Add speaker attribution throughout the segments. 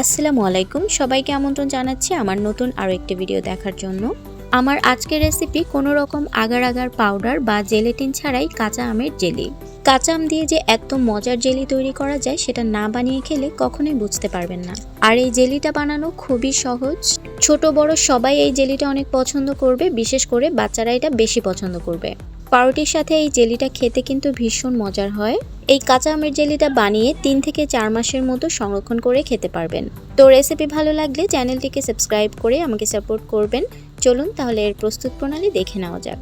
Speaker 1: আসসালামু আলাইকুম। সবাইকে আমন্ত্রণ জানাচ্ছি আমার নতুন আরও একটি ভিডিও দেখার জন্য। আমার আজকের রেসিপি কোনো রকম আগার আগার পাউডার বা জেলেটিন ছাড়াই কাঁচা আমের জেলি কাঁচা আম দিয়ে যে এত মজার জেলি তৈরি করা যায়, সেটা না বানিয়ে খেলে কখনোই বুঝতে পারবেন না। আর এই জেলিটা বানানো খুবই সহজ। ছোট বড় সবাই এই জেলিটা অনেক পছন্দ করবে, বিশেষ করে বাচ্চারা এটা বেশি পছন্দ করবে। পাউরুটির সাথে এই জেলিটা খেতে কিন্তু ভীষণ মজার হয়। এই কাঁচা আমের জেলিটা বানিয়ে তিন থেকে চার মাসের মতো সংরক্ষণ করে খেতে পারবেন। তো রেসিপি ভালো লাগলে চ্যানেলটিকে সাবস্ক্রাইব করে আমাকে সাপোর্ট করবেন। চলুন তাহলে এর প্রস্তুত প্রণালী দেখে নেওয়া যাক।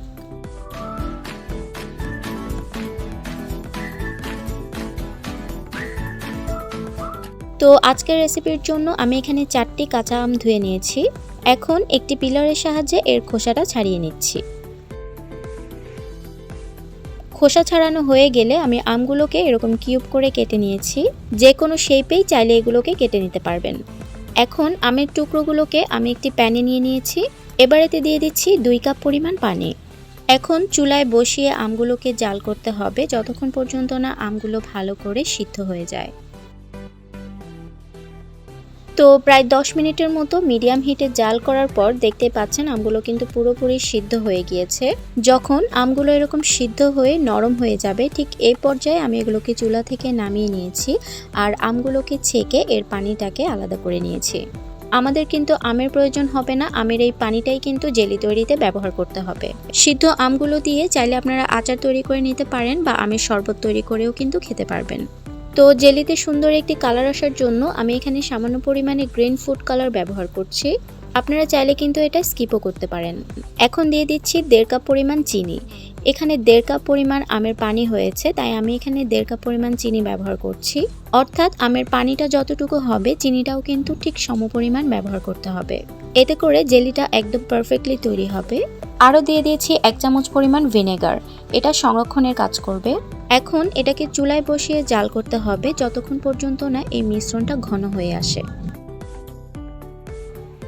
Speaker 1: তো আজকের রেসিপির জন্য আমি এখানে চারটি কাঁচা আম ধুয়ে নিয়েছি। এখন একটি পিলারের সাহায্যে এর খোসাটা ছাড়িয়ে নিচ্ছি। খোসা ছাড়ানো হয়ে গেলে আমি আমগুলোকে এরকম কিউব করে কেটে নিয়েছি। যে কোনো শেপেই চাইলে এগুলোকে কেটে নিতে পারবেন। এখন আমের টুকরোগুলোকে আমি একটি প্যানে নিয়ে নিয়েছি। এবারেতে দিয়ে দিচ্ছি দুই কাপ পরিমাণ পানি। এখন চুলায় বসিয়ে আমগুলোকে জাল করতে হবে যতক্ষণ পর্যন্ত না আমগুলো ভালো করে সিদ্ধ হয়ে যায়। তো প্রায় দশ মিনিটের মতো মিডিয়াম হিটে জাল করার পর দেখতে পাচ্ছেন আমগুলো কিন্তু পুরোপুরি সিদ্ধ হয়ে গিয়েছে। যখন আমগুলো এরকম সিদ্ধ হয়ে নরম হয়ে যাবে, ঠিক এই পর্যায়ে আমি এগুলোকে চুলা থেকে নামিয়ে নিয়েছি আর আমগুলোকে ছেঁকে এর পানিটাকে আলাদা করে নিয়েছি। আমাদের কিন্তু আমের প্রয়োজন হবে না, আমের এই পানিটাই কিন্তু জেলি তৈরিতে ব্যবহার করতে হবে। সিদ্ধ আমগুলো দিয়ে চাইলে আপনারা আচার তৈরি করে নিতে পারেন বা আমের শরবত তৈরি করেও কিন্তু খেতে পারবেন। তো জেলিতে সুন্দর একটি কালার আসার জন্য আমি এখানে সামান্য পরিমাণে গ্রিন ফুড কালার ব্যবহার করছি। আপনারা চাইলে কিন্তু এটা স্কিপও করতে পারেন। এখন দিয়ে দিচ্ছি দেড় কাপ পরিমাণ চিনি। এখানে দেড় কাপ পরিমাণ আমের পানি হয়েছে, তাই আমি এখানে দেড় কাপ পরিমাণ চিনি ব্যবহার করছি। অর্থাৎ আমের পানিটা যতটুকু হবে, চিনিটাও কিন্তু ঠিক সমপরিমাণ ব্যবহার করতে হবে। এতে করে জেলিটা একদম পারফেক্টলি তৈরি হবে। আরও দিয়ে দিয়েছি এক চামচ পরিমাণ ভিনেগার এটা সংরক্ষণের কাজ করবে। এখন এটাকে চুলায় বসিয়ে জাল করতে হবে যতক্ষণ পর্যন্ত না এই মিশ্রণটা ঘন হয়ে আসে।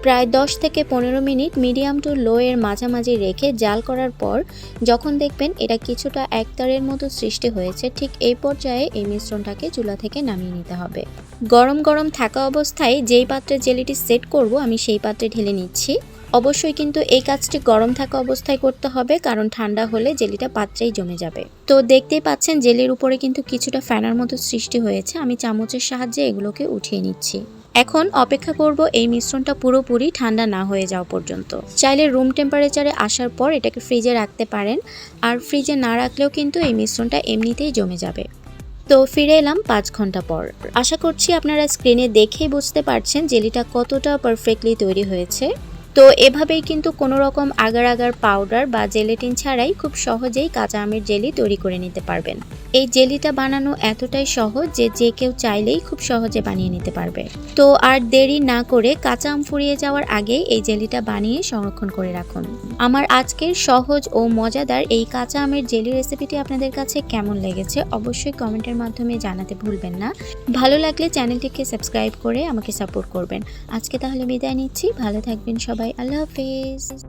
Speaker 1: প্রায় দশ থেকে পনেরো মিনিট মিডিয়াম টু লো এর মাঝামাঝি রেখে জাল করার পর যখন দেখবেন এটা কিছুটা একতারের মতো সৃষ্টি হয়েছে, ঠিক এই পর্যায়ে এই মিশ্রণটাকে চুলা থেকে নামিয়ে নিতে হবে। গরম গরম থাকা অবস্থায় যেই পাত্রে জেলিটি সেট করব আমি সেই পাত্রে ঢেলে নিচ্ছি। অবশ্যই কিন্তু এই কাজটি গরম থাকা অবস্থায় করতে হবে, কারণ ঠান্ডা হলে জেলিটা পাত্রেই জমে যাবে। তো দেখতেই পাচ্ছেন জেলির উপরে কিন্তু কিছুটা ফ্যানার মতো সৃষ্টি হয়েছে, আমি চামচের সাহায্যে এগুলোকে উঠিয়ে নিচ্ছি। এখন অপেক্ষা করব এই মিশ্রণটা পুরোপুরি ঠান্ডা না হয়ে যাওয়া পর্যন্ত। চাইলে রুম টেম্পারেচারে আসার পর এটাকে ফ্রিজে রাখতে পারেন, আর ফ্রিজে না রাখলেও কিন্তু এই মিশ্রণটা এমনিতেই জমে যাবে। তো ফিরে এলাম পাঁচ ঘণ্টা পর। আশা করছি আপনারা স্ক্রিনে দেখেই বুঝতে পারছেন জেলিটা কতটা পারফেক্টলি তৈরি হয়েছে। তো এভাবেই কিন্তু কোনো রকম আগার আগার পাউডার বা জেলেটিন ছাড়াই খুব সহজেই কাঁচা আমের জেলি তৈরি করে নিতে পারবেন। এই জেলিটা বানানো এতটাই সহজ যে যে কেউ চাইলেই খুব সহজে বানিয়ে নিতে পারবে। তো আর দেরি না করে কাঁচা আম ফুরিয়ে যাওয়ার আগেই এই জেলিটা বানিয়ে সংরক্ষণ করে রাখুন। আমার আজকের সহজ ও মজাদার এই কাঁচা আমের জেলি রেসিপিটি আপনাদের কাছে কেমন লেগেছে অবশ্যই কমেন্টের মাধ্যমে জানাতে ভুলবেন না। ভালো লাগলে চ্যানেলটিকে সাবস্ক্রাইব করে আমাকে সাপোর্ট করবেন। আজকে তাহলে বিদায় নিচ্ছি। ভালো থাকবেন সবাই। I love Hafiz!